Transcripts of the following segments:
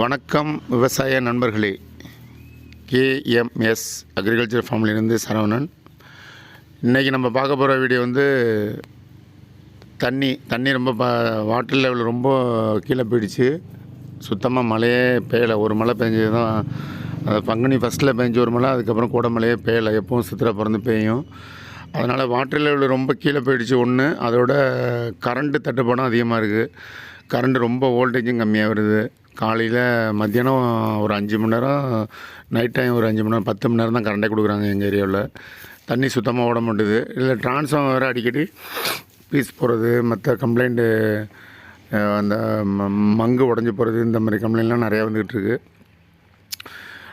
வணக்கம் விவசாய நண்பர்களே. கேஎம்எஸ் அக்ரிகல்ச்சர் ஃபார்ம்லேருந்து சரவணன். இன்றைக்கி நம்ம பார்க்க போகிற வீடியோ வந்து தண்ணி தண்ணி ரொம்ப ப வாட்டர் லெவல் ரொம்ப கீழே போயிடுச்சு. சுத்தமாக மழையே பெய்யலை. ஒரு மழை பெஞ்சது தான் அது பங்குனி ஃபஸ்ட்டில் பெஞ்ச ஒரு மழை அதுக்கப்புறம் கூட மழையே பெய்யலை. எப்பவும் சித்திரை பிறந்து பெய்யும். அதனால் வாட்டர் லெவல் ரொம்ப கீழே போயிடுச்சு. ஒன்று அதோட கரண்ட்டு தட்டுப்பாடும் அதிகமாக இருக்குது கரண்ட் ரொம்ப வோல்டேஜும் கம்மியாக வருது. காலையில் மத்தியானம் ஒரு அஞ்சு மணி நேரம் நைட் டைம் ஒரு அஞ்சு மணி நேரம் பத்து மணி நேரம் தான் கரண்டே கொடுக்குறாங்க எங்கள் ஏரியாவில் தண்ணி சுத்தமாக ஓட மாட்டுது. இல்லை டிரான்ஸ்ஃபார்மர் வேறு அடிக்கடி பீஸ் போகிறது மற்ற கம்ப்ளைண்ட்டு அந்த ம- மங்கு உடஞ்சி போகிறது இந்த மாதிரி கம்ப்ளைண்ட்லாம் நிறையா வந்துக்கிட்டு இருக்குது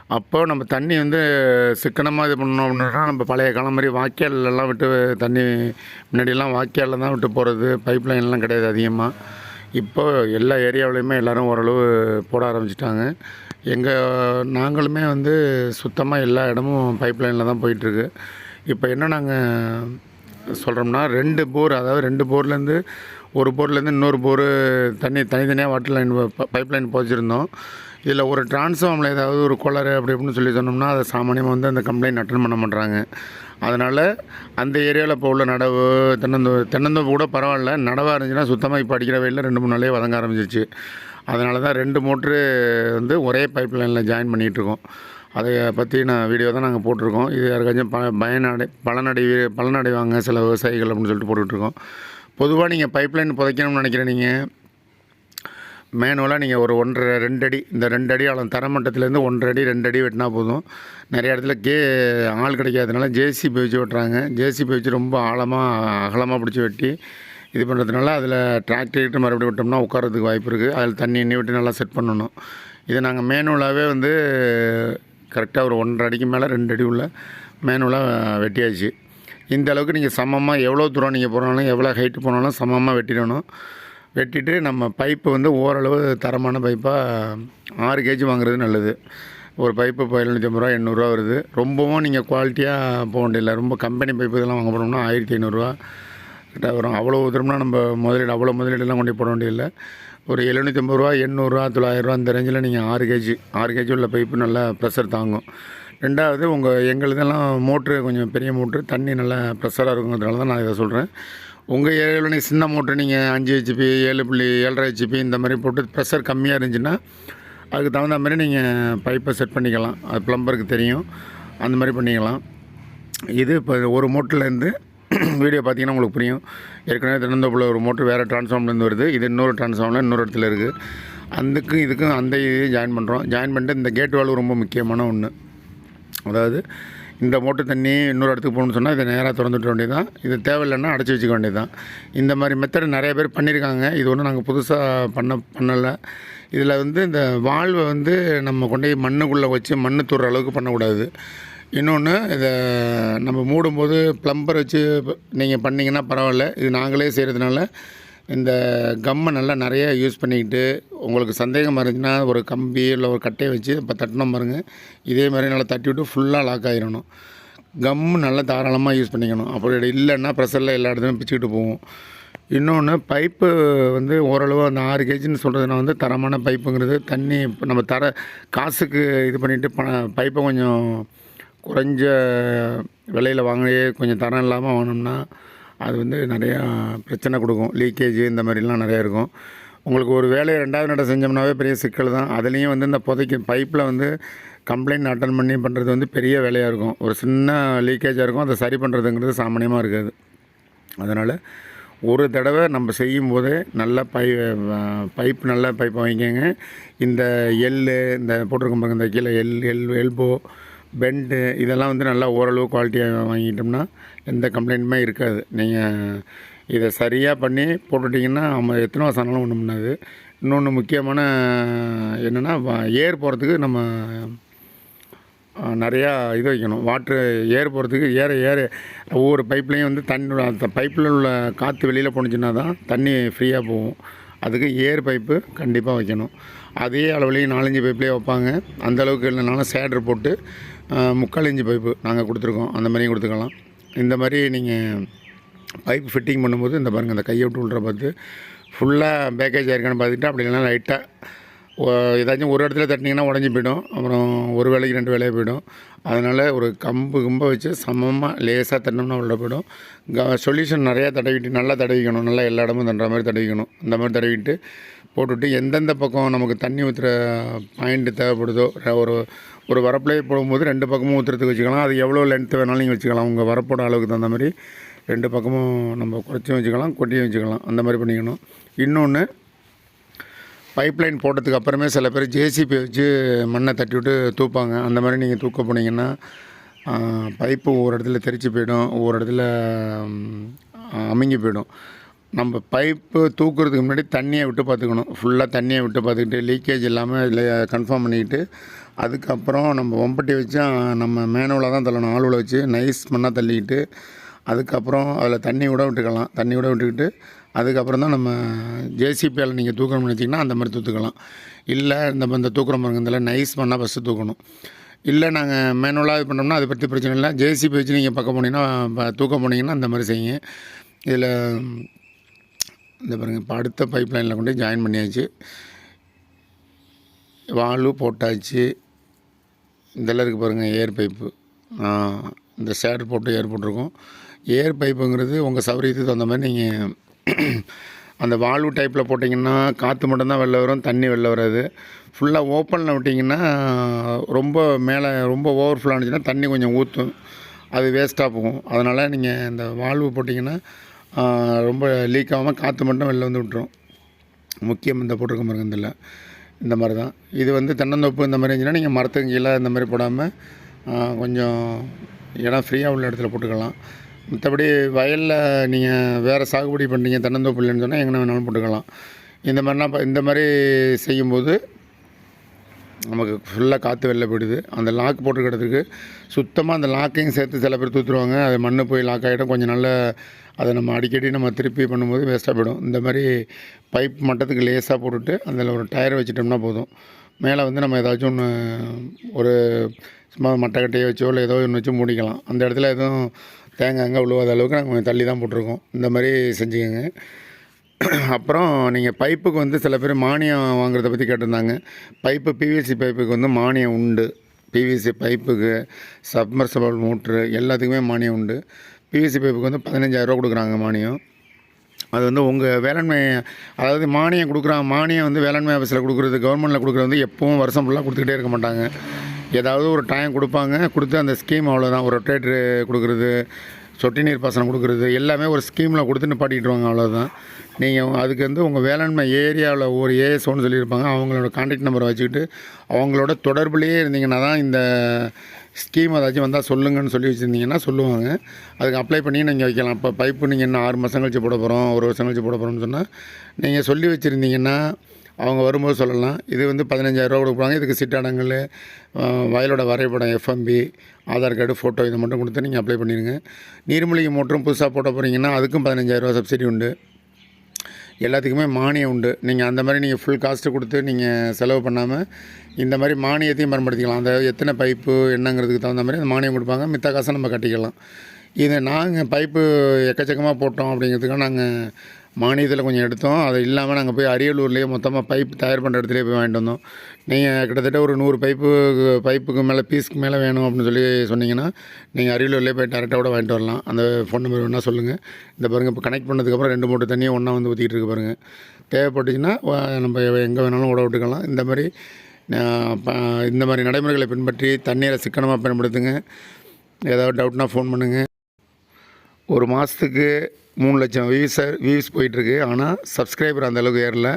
அப்போ நம்ம தண்ணி வந்து சிக்கனமாக இது பண்ணோம் அப்படின்னா நம்ம பழைய காலம் மாதிரி வாய்க்காலெல்லாம் விட்டு தண்ணி முன்னாடியெல்லாம் வாய்க்காலில் தான் விட்டு போகிறது பைப் லைன்லாம் கிடையாது அதிகமாக இப்போ எல்லா ஏரியாவிலையுமே எல்லோரும் ஓரளவு போட ஆரம்பிச்சிட்டாங்க. எங்கள் நாங்களுமே வந்து சுத்தமாக எல்லா இடமும் பைப் லைனில் தான் போயிட்டுருக்கு. இப்போ என்ன நாங்கள் சொல்கிறோம்னா ரெண்டு போர் அதாவது ரெண்டு போர்லேருந்து ஒரு போர்லேருந்து இன்னொரு போர் தண்ணி தனித்தனியாக வாட்டர் லைன் பைப் லைன் போச்சிருந்தோம். இதில் ஒரு டிரான்ஸ்ஃபார்மில் ஏதாவது ஒரு குளறு அப்படி இப்படின்னு சொல்லி சொன்னோம்னா அதை சாமானியமாக வந்து அந்த கம்ப்ளைண்ட் அட்டன் பண்ண மாட்றாங்க. அதனால் அந்த ஏரியாவில் இப்போ உள்ள நடவு தென்னந்தோ தென்னந்தோப்பு கூட பரவாயில்ல. நடவாக இருந்துச்சுன்னா சுத்தமாக இப்போ அடிக்கிற வெயிலில் ரெண்டு மூணு நாளே வதங்க ஆரம்பிச்சிருச்சு. அதனால தான் ரெண்டு மோட்ரு வந்து ஒரே பைப் லைனில் ஜாயின் பண்ணிகிட்ருக்கோம் அதை பற்றி நான் வீடியோ தான் நாங்கள் போட்டிருக்கோம். இது யாருக்காச்சும் ப பயனடை பலனடை பலனடைவாங்க சில விவசாயிகள் அப்படின்னு சொல்லிட்டு போட்டுட்ருக்கோம். பொதுவாக நீங்கள் பைப்லைன் புதைக்கணும்னு நினைக்கிறேன் நீங்கள் மேனுவலாக நீங்கள் ஒரு ஒன்றரை ரெண்டு அடி இந்த ரெண்டு அடி ஆழம் தரமட்டத்துலேருந்து ஒன்றரை அடி ரெண்டு அடி வெட்டினா போதும். நிறைய இடத்துல கே ஆள் கிடைக்காதனால ஜேசிபி வச்சு வெட்டுறாங்க. ஜேசிபி வச்சு ரொம்ப ஆழமாக அகலமாக பிடிச்சி வெட்டி இது பண்ணுறதுனால அதில் டிராக்டர் மறுபடியும் விட்டோம்னா உட்காரதுக்கு வாய்ப்பு இருக்குது அதில் தண்ணி எண்ணி விட்டு நல்லா செட் பண்ணணும். இதை நாங்கள் மேனுவலாகவே வந்து கரெக்டாக ஒரு ஒன்றரை அடிக்கு மேலே ரெண்டு அடி உள்ள மேனுவலாக வெட்டியாச்சு. இந்த அளவுக்கு நீங்கள் சமமாக எவ்வளோ தூரம் நீங்கள் போனாலும் எவ்வளோ ஹைட்டு போனாலும் சமமாக வெட்டிடணும். வெட்டிட்டு நம்ம பைப்பு வந்து ஓரளவு தரமான பைப்பாக ஆறு கேஜி வாங்குறது நல்லது. ஒரு பைப்பு இப்போ ஐம்பது ரூபா எண்ணூறுரூவா வருது. ரொம்பவும் நீங்கள் குவாலிட்டியாக போக வேண்டியதில்லை. ரொம்ப கம்பெனி பைப்பு இதெல்லாம் வாங்க போனோம்னா ஆயிரத்தி ஐநூறுரூவா கிட்ட வரும். அவ்வளோ தூரம்னா நம்ம முதலீடு அவ்வளோ முதலீடெல்லாம் கொண்டு போட வேண்டியதில்லை. ஒரு எழுநூற்றம்பது ரூபா எண்ணூறுரூவா தொள்ளாயிரரூவா அந்த ரேஞ்சில் நீங்கள் ஆறு கேஜி. ஆறு கேஜி உள்ள பைப்பு நல்லா ப்ரெஷர் தாங்கும். ரெண்டாவது உங்கள் எங்களுதெல்லாம் மோட்ரு கொஞ்சம் பெரிய மோட்ரு தண்ணி நல்லா ப்ரெஷராக இருக்குங்கிறதுனால தான் நான் இதை சொல்கிறேன் உங்கள் ஏரியாவில் நீங்கள் சின்ன மோட்ரு நீங்கள் அஞ்சு ஹெச்பி ஏழு புள்ளி ஏழரை ஹெச்பி இந்த மாதிரி போட்டு ப்ரெஷர் கம்மியாக இருந்துச்சுன்னா அதுக்கு தகுந்த மாதிரி நீங்கள் பைப்பை செட் பண்ணிக்கலாம். அது ப்ளம்பருக்கு தெரியும். அந்த மாதிரி பண்ணிக்கலாம். இது இப்போ ஒரு மோட்டர்லேருந்து வீடியோ பார்த்தீங்கன்னா உங்களுக்கு புரியும். ஏற்கனவே திறந்தப்புல ஒரு மோட்டர் வேறு டிரான்ஸ்ஃபார்ம்லேருந்து வருது. இது இன்னொரு டிரான்ஸ்ஃபார்மில் இன்னொரு இடத்துல இருக்குது அதுக்கும் இதுக்கும் அந்த இதையும் ஜாயின் பண்ணுறோம் ஜாயின் பண்ணிட்டு இந்த கேட் வால்வு ரொம்ப முக்கியமான ஒன்று அதாவது இந்த மோட்டர் தண்ணி இன்னொரு இடத்துக்கு போகணும்னு சொன்னால் இதை நேராக திறந்துவிட வேண்டியதான் இது தேவையில்லைன்னா அடைச்சி வச்சுக்க வேண்டியதான் இந்த மாதிரி மெத்தட் நிறைய பேர் பண்ணியிருக்காங்க. இது ஒன்றும் நாங்கள் புதுசாக பண்ண பண்ணலை. இதில் வந்து இந்த வாழ்வை வந்து நம்ம கொண்டு போய் மண்ணுக்குள்ளே வச்சு மண்ணு தூர அளவுக்கு பண்ணக்கூடாது. இன்னொன்று இதை நம்ம மூடும்போது ப்ளம்பர் வச்சு நீங்கள் பண்ணிங்கன்னா பரவாயில்ல. இது நாங்களே செய்கிறதுனால இந்த கம்மை நல்லா நிறைய யூஸ் பண்ணிக்கிட்டு உங்களுக்கு சந்தேகமாக இருந்துச்சுன்னா ஒரு கம்பி இல்லை ஒரு கட்டையை வச்சு இப்போ தட்டினோம் பாருங்கள் இதே மாதிரி நல்லா தட்டி விட்டு ஃபுல்லாக லாக் ஆகிடணும் கம்மு நல்லா தாராளமாக யூஸ் பண்ணிக்கணும். அப்படி இல்லைன்னா ப்ரெஷரில் எல்லா இடத்துலையும் பிச்சுக்கிட்டு போவோம். இன்னொன்று பைப்பு வந்து ஓரளவு அந்த ஆறு கேஜின்னு சொல்கிறதுனா வந்து தரமான பைப்புங்கிறது தண்ணி நம்ம தர காசுக்கு இது பண்ணிவிட்டு ப பைப்பை கொஞ்சம் குறைஞ்ச விலையில் வாங்கி கொஞ்சம் தரம் இல்லாமல் வாங்கினோம்னா அது வந்து நிறையா பிரச்சனை கொடுக்கும். லீக்கேஜ் இந்த மாதிரிலாம் நிறையா இருக்கும். உங்களுக்கு ஒரு வேலையை ரெண்டாவது நட செஞ்சோம்னாவே பெரிய சிக்கல் தான். அதுலேயும் வந்து இந்த புதைக்கு பைப்பில் வந்து கம்ப்ளைண்ட் அட்டன் பண்ணி பண்ணுறது வந்து பெரிய வேலையாக இருக்கும். ஒரு சின்ன லீக்கேஜாக இருக்கும். அதை சரி பண்ணுறதுங்கிறது சாமானியமாக இருக்காது. அதனால் ஒரு தடவை நம்ம செய்யும் போதே நல்ல பை பைப் நல்ல பைப் வாங்கிக்கோங்க. இந்த எள்ளு இந்த போட்டிருக்கும் பாருங்க இந்த கீழே எல் எல் எல்போ பெண்டு இதெல்லாம் வந்து நல்லா ஓரளவு குவாலிட்டியாக வாங்கிட்டோம்னா எந்த கம்ப்ளைண்ட்டுமே இருக்காது. நீங்கள் இதை சரியாக பண்ணி போட்டுட்டிங்கன்னா நம்ம எத்தனை வருஷம் ஆனாலும் ஒன்றும் பண்ணாது. இன்னொன்று முக்கியமான என்னென்னா ஏர் போகிறதுக்கு நம்ம நிறையா இது வைக்கணும். வாட்ரு ஏர் போகிறதுக்கு ஏற ஏற ஒவ்வொரு பைப்லேயும் வந்து தண்ணி அந்த பைப்பில் உள்ள காற்று வெளியில் போணுச்சுன்னா தான் தண்ணி ஃப்ரீயாக போகும். அதுக்கு ஏர் பைப்பு கண்டிப்பாக வைக்கணும். அதே அளவுலேயும் நாலஞ்சு பைப்லேயே வைப்பாங்க. அந்த அளவுக்கு இல்லைனாலும் சேடர் போட்டு முக்கால் இஞ்சி பைப்பு நாங்கள் கொடுத்துருக்கோம். அந்த மாதிரியும் கொடுத்துக்கலாம். இந்த மாதிரி நீங்கள் பைப் ஃபிட்டிங் பண்ணும்போது இந்த பாருங்கள் அந்த கையை விட்டு விட்ற பார்த்து ஃபுல்லாக பேக்கேஜ் ஆயிருக்கான்னு பார்த்துட்டு அப்படி இல்லைன்னா லைட்டாக ஏதாச்சும் ஒரு இடத்துல தட்டினீங்கன்னா உடஞ்சி போயிடும். அப்புறம் ஒரு வேலைக்கு ரெண்டு வேலையாக போயிடும். அதனால் ஒரு கம்பு கும்பை வச்சு சமமாக லேசாக தட்டினோம்னா உள்ள போயிடும். க சொல்யூஷன் நிறையா தடவிட்டு நல்லா தடவிக்கணும். நல்லா எல்லா இடமும் தண்டுற மாதிரி தடவிக்கணும். அந்த மாதிரி தடவிட்டு போட்டுவிட்டு எந்தெந்த பக்கம் நமக்கு தண்ணி ஊற்றுற பாயிண்ட்டு தேவைப்படுதோ ஒரு ஒரு வரப்பிலே போடும்போது ரெண்டு பக்கமும் ஊற்றுறதுக்கு வச்சுக்கலாம். அது எவ்வளோ லென்த்து வேணாலும் நீங்கள் வச்சுக்கலாம். உங்கள் வரப்போட அளவுக்கு தகுந்த மாதிரி ரெண்டு பக்கமும் நம்ம குறைச்சும் வச்சுக்கலாம் கொட்டியும் வச்சுக்கலாம். அந்த மாதிரி பண்ணிக்கணும். இன்னொன்று பைப்லைன் போட்டதுக்கு அப்புறமே சில பேர் ஜேசிபி வச்சு மண்ணை தட்டி விட்டு தூப்பாங்க. அந்த மாதிரி நீங்கள் தூக்க போனீங்கன்னா பைப்பு ஒவ்வொரு இடத்துல தெரிச்சு போயிடும். ஒவ்வொரு இடத்துல அமைங்கி அமுங்கி போயிடும். நம்ம பைப்பு தூக்குறதுக்கு முன்னாடி தண்ணியை விட்டு பார்த்துக்கணும். ஃபுல்லாக தண்ணியை விட்டு பார்த்துக்கிட்டு லீக்கேஜ் இல்லாமல் இல்லை கன்ஃபார்ம் பண்ணிக்கிட்டு அதுக்கப்புறம் நம்ம ஒம்பட்டி வச்சு நம்ம மேனுவலாக தான் தள்ளணும். ஆளுவில் வச்சு நைஸ் மண்ணாக தள்ளிக்கிட்டு அதுக்கப்புறம் அதில் தண்ணி விட விட்டுக்கலாம். தண்ணி விட விட்டுக்கிட்டு அதுக்கப்புறம் தான் நம்ம ஜேசிபியால் நீங்கள் தூக்கணும்னு நினச்சிங்கன்னா அந்த மாதிரி தூத்துக்கலாம். இல்லை இந்த இந்த தூக்குறோம் பாருங்க இதில் நைஸ் பண்ணால் ஃபஸ்ட்டு தூக்கணும். இல்லை நாங்கள் மேனுவலாக இது பண்ணோம்னா அதை பற்றி பிரச்சனை இல்லை. ஜேசிபி வச்சு நீங்கள் பக்கம் போனீங்கன்னா தூக்க போனீங்கன்னா அந்த மாதிரி செய்யுங்க. இதில் இந்த பாருங்க இப்போ அடுத்த பைப் லைனில் கொண்டு ஜாயின் பண்ணியாச்சு. வாலு போட்டாச்சு. இதெல்லாம் இருக்குது பாருங்கள் ஏர் பைப்பு இந்த ஷேர் போட்டு ஏர் போட்டிருக்கோம். ஏர் பைப்புங்கிறது உங்கள் சௌரியத்துக்கு தகுந்த மாதிரி நீங்கள் அந்த வால்வு டைப்பில் போட்டிங்கன்னா காற்று மட்டும்தான் வெளில வரும் தண்ணி வெளில வராது. ஃபுல்லாக ஓப்பனில் விட்டிங்கன்னா ரொம்ப மேலே ரொம்ப ஓவர்ஃப்ளோ ஆனிச்சுன்னா தண்ணி கொஞ்சம் ஊற்றும் அது வேஸ்ட்டாக போகும். அதனால் நீங்கள் இந்த வால்வு போட்டிங்கன்னா ரொம்ப லீக் ஆகாமல் காற்று மட்டும் வெளில வந்து விட்டுரும். முக்கியம் இந்த போட்டிருக்க பாருங்க இதில் இந்த மாதிரி தான் இது வந்து தென்னந்தோப்பு இந்த மாதிரி இருந்துச்சுன்னா நீங்கள் மரத்துக்கு கீழே இந்த மாதிரி போடாமல் கொஞ்சம் இடம் ஃப்ரீயாக உள்ள இடத்துல போட்டுக்கலாம். மற்றபடி வயலில் நீங்கள் வேறு சாகுபடி பண்ணுறீங்க தென்னந்தோப்பு இல்லைன்னு சொன்னால் எங்கே வேணாலும் போட்டுக்கலாம். இந்த மாதிரினா இந்த மாதிரி செய்யும்போது நமக்கு ஃபுல்லாக காற்று வெளில போயிடுது. அந்த லாக் போட்டுக்கிறதுக்கு சுத்தமாக அந்த லாக்கையும் சேர்த்து சில பேர் தூத்துருவாங்க. அது மண் போய் லாக் ஆகிடும் கொஞ்சம் நல்ல அதை நம்ம அடிக்கடி நம்ம திருப்பி பண்ணும்போது வேஸ்ட்டாக போயிடும். இந்த மாதிரி பைப் மட்டத்துக்கு லேசாக போட்டுட்டு அதில் ஒரு டயர் வச்சிட்டோம்னா போதும். மேலே வந்து நம்ம ஏதாச்சும் ஒன்று ஒரு சும்மா மட்டைக்கட்டையை வச்சோ இல்லை ஏதோ ஒன்று வச்சு மூடிக்கலாம். அந்த இடத்துல எதுவும் தேங்காய் அங்கே விழுவாத அளவுக்கு நாங்கள் கொஞ்சம் தள்ளி தான் போட்டிருக்கோம். இந்த மாதிரி செஞ்சுக்கோங்க. அப்புறம் நீங்கள் பைப்புக்கு வந்து சில பேர் மானியம் வாங்குறத பற்றி கேட்டிருந்தாங்க. பைப்பு பிவிசி பைப்புக்கு வந்து மானியம் உண்டு. பிவிசி பைப்புக்கு சப்மர்சபிள் மோட்ரு எல்லாத்துக்குமே மானியம் உண்டு. பிவிசி பைப்புக்கு வந்து பதினஞ்சாயிரரூவா கொடுக்குறாங்க மானியம். அது வந்து உங்கள் வேளாண்மை அதாவது மானியம் கொடுக்குறாங்க மானியம் வந்து வேளாண்மை ஆஃபீஸில் கொடுக்குறது கவர்மெண்ட்டில் கொடுக்குறது வந்து எப்பவும் வருஷம் ஃபுல்லாக கொடுத்துக்கிட்டே இருக்க மாட்டாங்க. ஏதாவது ஒரு டைம் கொடுப்பாங்க கொடுத்து அந்த ஸ்கீம் அவ்வளோதான் ஒரு ரொட்டேட்ரு கொடுக்குறது சொட்டு நீர் பாசனம் கொடுக்குறது எல்லாமே ஒரு ஸ்கீமில் கொடுத்து பாட்டிட்டுருவாங்க அவ்வளோதான் நீங்கள் அதுக்கு வந்து உங்கள் வேளாண்மை ஏரியாவில் ஒரு ஏஎஸ்ஓன்னு சொல்லியிருப்பாங்க அவங்களோட கான்டாக்ட் நம்பரை வச்சுக்கிட்டு அவங்களோட தொடர்புலேயே இருந்தீங்கன்னா தான் இந்த ஸ்கீம் ஏதாச்சும் வந்தால் சொல்லுங்கன்னு சொல்லி வச்சுருந்தீங்கன்னா சொல்லுவாங்க. அதுக்கு அப்ளை பண்ணி நீங்கள் வைக்கலாம். இப்போ பைப்பு நீங்கள் இன்னும் ஆறு மாதம் கழிச்சு போட போகிறோம் ஒரு வருஷம் கழிச்சு போட போகிறோம்னு சொன்னால் நீங்கள் சொல்லி வச்சுருந்தீங்கன்னா அவங்க வரும்போது சொல்லலாம் இது வந்து பதினஞ்சாயிரரூவா கொடுப்பாங்க இதுக்கு சிட்டாடங்கள் வயலோட வரைபடம் எஃப்எம்பி ஆதார் கார்டு ஃபோட்டோ இதை மட்டும் கொடுத்து நீங்கள் அப்ளை பண்ணிடுங்க நீர்மூழ்கி மோட்டரும் புதுசாக போட போகிறீங்கன்னா அதுக்கும் பதினஞ்சாயிரரூவா சப்சிடி உண்டு. எல்லாத்துக்குமே மானியம் உண்டு. நீங்கள் அந்த மாதிரி நீங்கள் ஃபுல் காஸ்ட்டு கொடுத்து நீங்கள் செலவு பண்ணாமல் இந்த மாதிரி மானியத்தையும் பயன்படுத்திக்கலாம். அந்த எத்தனை பைப்பு என்னங்கிறதுக்கு தகுந்த மாதிரி அந்த மானியம் கொடுப்பாங்க. மித்த காசை நம்ம கட்டிக்கலாம். இது நாங்கள் பைப்பு எக்கச்சக்கமாக போட்டோம் அப்படிங்கிறதுக்காக நாங்கள் மானியத்தில் கொஞ்சம் எடுத்தோம். அது இல்லாமல் நாங்கள் போய் அரியலூர்லேயே மொத்தமாக பைப் தயார் பண்ணுற இடத்துலேயே போய் வாங்கிட்டு வந்தோம். நீங்கள் கிட்டத்தட்ட ஒரு நூறு பைப்பு பைப்புக்கு மேலே பீஸ்க்கு மேலே வேணும் அப்படின்னு சொல்லி சொன்னீங்கன்னா நீங்கள் அரியலூர்லேயே போய் டேரெக்டாக கூட வாங்கிட்டு வரலாம். அந்த ஃபோன் நம்பர் வேணால் சொல்லுங்கள் இந்த பாருங்கள் இப்போ கனெக்ட் பண்ணதுக்கப்புறம் ரெண்டு மூட்டை தண்ணியை ஒன்றா வந்து ஊற்றிக்கிட்டு இருக்கு பாருங்கள் தேவைப்பட்டுச்சுன்னா நம்ம எங்கே வேணாலும் ஓட விட்டுக்கலாம். இந்த மாதிரி நான் இந்த மாதிரி நடைமுறைகளை பின்பற்றி தண்ணீரை சிக்கனமாக பயன்படுத்துங்க. ஏதாவது டவுட்னா ஃபோன் பண்ணுங்கள் ஒரு மாதத்துக்கு மூணு லட்சம் வியூஸர் வியூஸ் போயிட்டுருக்கு. ஆனால் சப்ஸ்கிரைபர் அந்த அளவுக்கு ஏறல.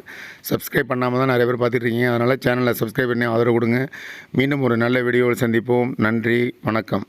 சப்ஸ்கிரைப் பண்ணாமல் தான் நிறைய பேர் பார்த்துட்ருக்கீங்க. அதனால் சேனலை சப்ஸ்கிரைப் பண்ணி ஆதரவு கொடுங்க. மீண்டும் ஒரு நல்ல வீடியோவில் சந்திப்போம். நன்றி வணக்கம்.